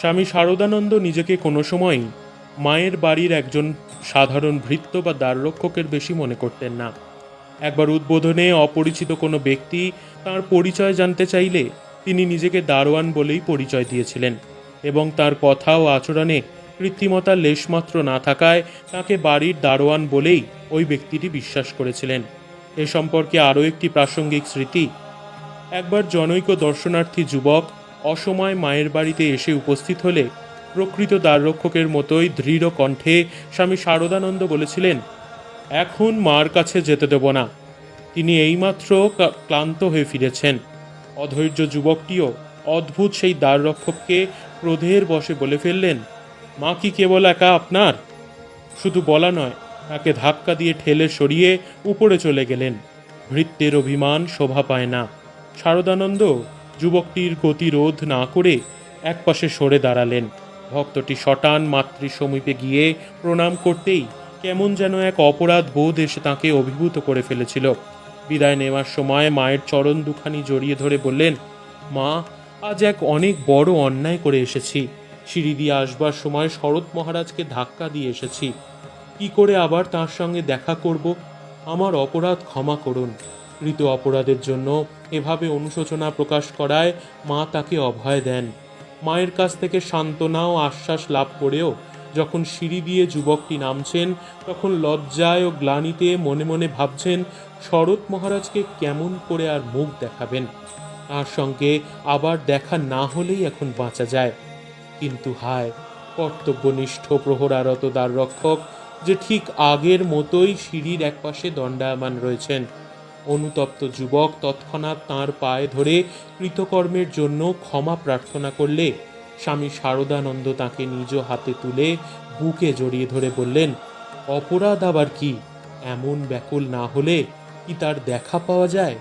স্বামী শারদানন্দ নিজেকে কোনো সময়ই মায়ের বাড়ির একজন সাধারণ ভৃত্য বা দ্বাররক্ষকের বেশি মনে করতেন না। একবার উদ্বোধনে অপরিচিত কোনো ব্যক্তি তার পরিচয় জানতে চাইলে তিনি নিজেকে দারোয়ান বলেই পরিচয় দিয়েছিলেন এবং তার কথা ও আচরণে কৃত্রিমতার লেশমাত্র না থাকায় তাকে বাড়ির দারোয়ান বলেই ওই ব্যক্তিটি বিশ্বাস করেছিলেন। এ সম্পর্কে আরও একটি প্রাসঙ্গিক স্মৃতি। একবার জনৈক দর্শনার্থী যুবক অসময় মায়ের বাড়িতে এসে উপস্থিত হলে প্রকৃত দ্বাররক্ষকের মতোই দৃঢ় কণ্ঠে স্বামী শারদানন্দ বলেছিলেন, এখন মার কাছে যেতে দেব না। তিনি এইমাত্র ক্লান্ত হয়ে ফিরেছেন। অধৈর্য যুবকটিও অদ্ভুত সেই দ্বাররক্ষককে ক্রোধের বশে বলে ফেললেন, মা কি কেবল একা আপনার? শুধু বলা নয়, তাকে ধাক্কা দিয়ে ঠেলে সরিয়ে উপরে চলে গেলেন। ভৃত্যের অভিমান শোভা পায় না। শারদানন্দ যুবকটির গতিরোধ না করে একপাশে সরে দাঁড়ালেন। ভক্তটি শটান মাতৃ সমীপে গিয়ে প্রণাম করতেই কেমন যেন এক অপরাধ বোধ এসে তাকে অভিভূত করে ফেলেছিল। বিদায় নেওয়ার সময় মায়ের চরণ দুখানি জড়িয়ে ধরে বললেন, মা, আজ এক অনেক বড় অন্যায় করে এসেছি। সিঁড়ি দিয়ে আসবার সময় শরৎ মহারাজকে ধাক্কা দিয়ে এসেছি। কি করে আবার তার সঙ্গে দেখা করব? আমার অপরাধ ক্ষমা করুন। কৃত অপরাধের জন্য এভাবে অনুশোচনা প্রকাশ করায় মা তাকে অভয় দেন। মায়ের কাছ থেকে সান্ত্বনা ও আশ্বাস লাভ করেও যখন সিঁড়ি দিয়ে যুবকটি নামছেন, তখন লজ্জায় ও গ্লানিতে মনে মনে ভাবছেন, শরৎ মহারাজকে কেমন করে আর মুখ দেখাবেন? তার সঙ্গে আবার দেখা না হলেই এখন বাঁচা যায়। কিন্তু হায়, কর্তব্যনিষ্ঠ প্রহরারত দ্বার রক্ষক যে ঠিক আগের মতোই সিঁড়ির একপাশে দণ্ডায়মান রয়েছেন। অনুতপ্ত যুবক তৎক্ষণাৎ তাঁর পায়ে ধরে কৃতকর্মের জন্য ক্ষমা প্রার্থনা করলে। স্বামী শারদানন্দ তাকে নিজ হাতে তুলে বুকে জড়িয়ে ধরে বললেন, অপরাধ আবার কি? এমন ব্যাকুল না হলে কি তার দেখা পাওয়া যায়?